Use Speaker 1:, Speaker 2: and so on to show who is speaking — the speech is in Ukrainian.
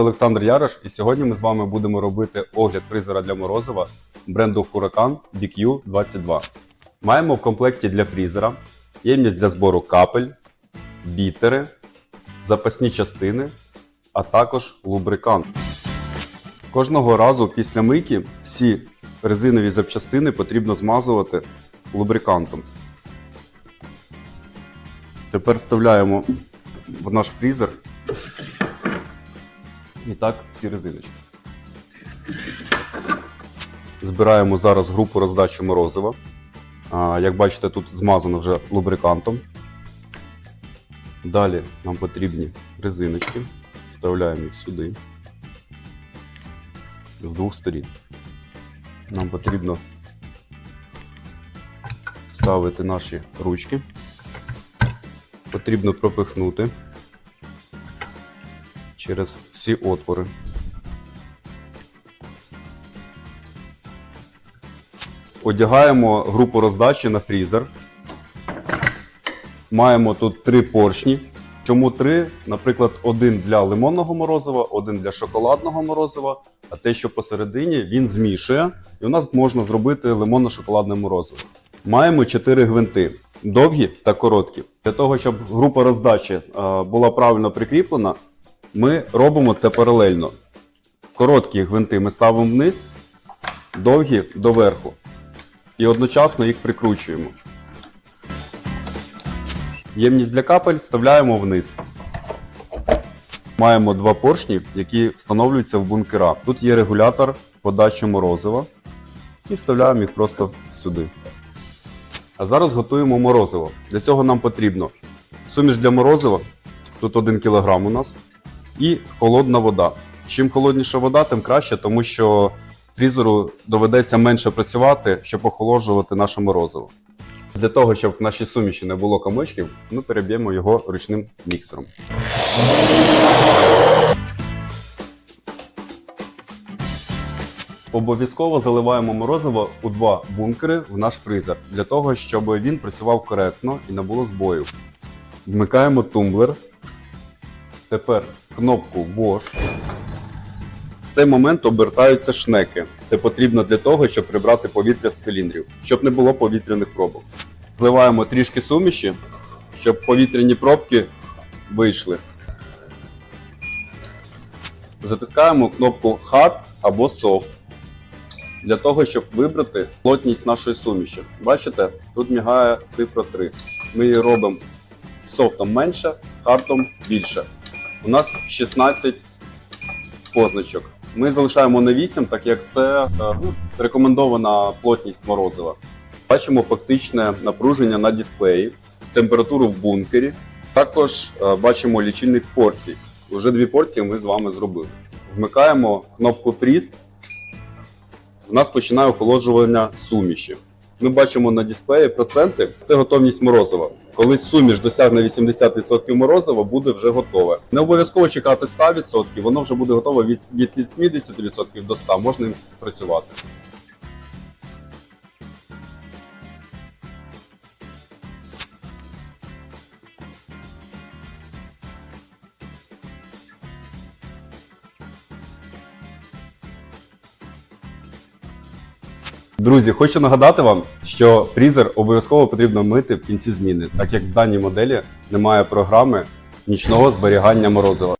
Speaker 1: Олександр Ярош, і сьогодні ми з вами будемо робити огляд фризера для морозива бренду Huracan BQ22. Маємо в комплекті для фрізера ємність для збору капель, бітери, запасні частини, а також лубрикант. Кожного разу після мийки всі резинові запчастини потрібно змазувати лубрикантом. Тепер вставляємо в наш фрізер і так всі резиночки. Збираємо зараз групу роздачі морозива. Як бачите, тут змазано вже лубрикантом. Далі нам потрібні резиночки. Вставляємо їх сюди. З двох сторін. Нам потрібно ставити наші ручки. Потрібно пропихнути через всі отвори. Одягаємо групу роздачі на фрізер. Маємо тут три поршні. Чому три? Наприклад, один для лимонного морозива, один для шоколадного морозива, а те, що посередині, він змішує, і у нас можна зробити лимонно-шоколадне морозиво. Маємо чотири гвинти довгі та короткі. Для того, щоб група роздачі е, була правильно прикріплена, ми робимо це паралельно. Короткі гвинти ми ставимо вниз, довгі доверху. І одночасно їх прикручуємо. Ємність для капель вставляємо вниз. Маємо два поршні, які встановлюються в бункера. Тут є регулятор подачі морозива. І вставляємо їх просто сюди. А зараз готуємо морозиво. Для цього нам потрібно суміш для морозива, тут 1 кг у нас, і холодна вода. Чим холодніша вода, тим краще, тому що фрізеру доведеться менше працювати, щоб охолоджувати наше морозиво. Для того, щоб в нашій суміші не було комочків, ми переб'ємо його ручним міксером. Обов'язково заливаємо морозиво у два бункери в наш фризер для того, щоб він працював коректно і не було збоїв. Вмикаємо тумблер. Тепер кнопку Wash. В цей момент обертаються шнеки. Це потрібно для того, щоб прибрати повітря з циліндрів, щоб не було повітряних пробок. Зливаємо трішки суміші, щоб повітряні пробки вийшли. Затискаємо кнопку Hard або Soft для того, щоб вибрати плотність нашої суміші. Бачите, тут мігає цифра 3. Ми її робимо софтом менше, хардом більше. У нас 16 позначок. Ми залишаємо на 8, так як це е, ну, рекомендована плотність морозива. Бачимо фактичне напруження на дисплеї, температуру в бункері. Також е, бачимо лічильник порцій. Уже дві порції ми з вами зробили. Вмикаємо кнопку Freeze. В нас починає охолоджування суміші. Ми бачимо на дисплеї проценти. Це готовність морозива. Коли суміш досягне 80% морозива, буде вже готове. Не обов'язково чекати 100%, воно вже буде готове від 80% до 100%, можна працювати. Друзі, хочу нагадати вам, що фрізер обов'язково потрібно мити в кінці зміни, так як в даній моделі немає програми нічного зберігання морозива.